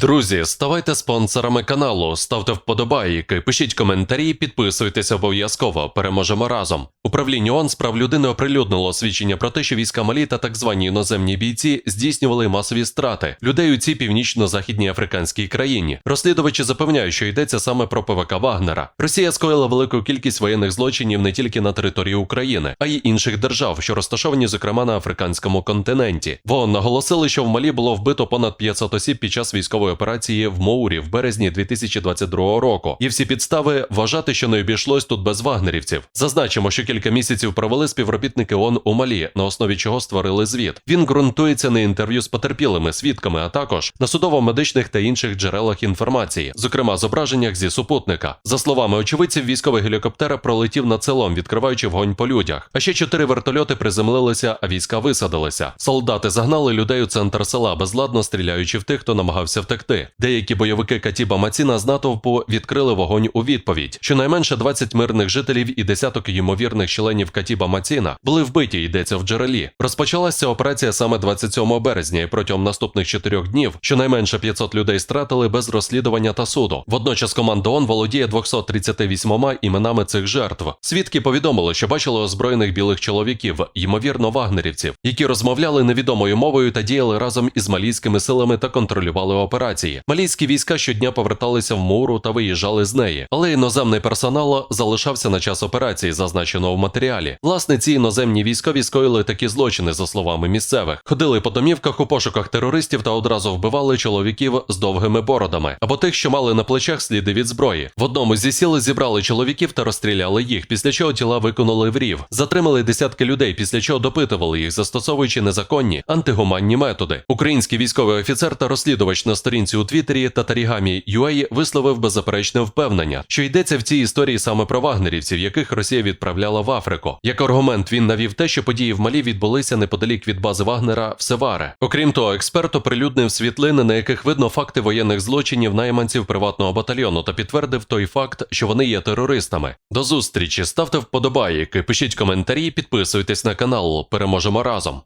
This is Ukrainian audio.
Друзі, ставайте спонсорами каналу, ставте вподобайки, пишіть коментарі, підписуйтесь обов'язково. Переможемо разом. Управління ООН з прав людини оприлюднило свідчення про те, що війська Малі та так звані іноземні бійці здійснювали масові страти людей у цій північно-західній африканській країні. Розслідувачі запевняють, що йдеться саме про ПВК Вагнера. Росія скоїла велику кількість воєнних злочинів не тільки на території України, а й інших держав, що розташовані, зокрема, на африканському континенті. В наголосили, що в Малі було вбито понад 500 осіб під час військової операції в Моурі в березні 2022 року. Є всі підстави вважати, що не обійшлось тут без вагнерівців. Зазначимо, що кілька місяців провели співробітники ООН у Малі, на основі чого створили звіт. Він ґрунтується на інтерв'ю з потерпілими свідками, а також на судово-медичних та інших джерелах інформації, зокрема зображеннях зі супутника. За словами очевидців, військовий гелікоптер пролетів над селом, відкриваючи вогонь по людях. А ще чотири вертольоти приземлилися, а війська висадилися. Солдати загнали людей у центр села, безладно стріляючи в тих, хто намагався втекти. Деякі бойовики Катіба Маціна з натовпу відкрили вогонь у відповідь. Щонайменше 20 мирних жителів і десяток ймовірних членів Катіба Маціна були вбиті, йдеться в джерелі. Розпочалася операція саме 27 березня, і протягом наступних чотирьох днів щонайменше 500 людей стратили без розслідування та суду. Водночас команда ООН володіє 238 іменами цих жертв. Свідки повідомили, що бачили озброєних білих чоловіків, ймовірно, вагнерівців, які розмовляли невідомою мовою та діяли разом із малійськими силами та контролювали операції. Малійські війська щодня поверталися в Муру та виїжджали з неї, але іноземний персонал залишався на час операції, зазначено в матеріалі. Власне, ці іноземні військові скоїли такі злочини, за словами місцевих, ходили по домівках у пошуках терористів та одразу вбивали чоловіків з довгими бородами або тих, що мали на плечах сліди від зброї. В одному зі сіл зібрали чоловіків та розстріляли їх, після чого тіла виконали в рів. Затримали десятки людей, після чого допитували їх, застосовуючи незаконні антигуманні методи. Український військовий офіцер та розслідувач на сторінці у Твіттері Татарігамі UA висловив беззаперечне впевнення, що йдеться в цій історії саме про вагнерівців, яких Росія відправляла в Африку. Як аргумент він навів те, що події в Малі відбулися неподалік від бази Вагнера в Севаре. Окрім того, експерт оприлюднив світлини, на яких видно факти воєнних злочинів найманців приватного батальйону та підтвердив той факт, що вони є терористами. До зустрічі, ставте вподобайки, пишіть коментарі, підписуйтесь на канал. Переможемо разом.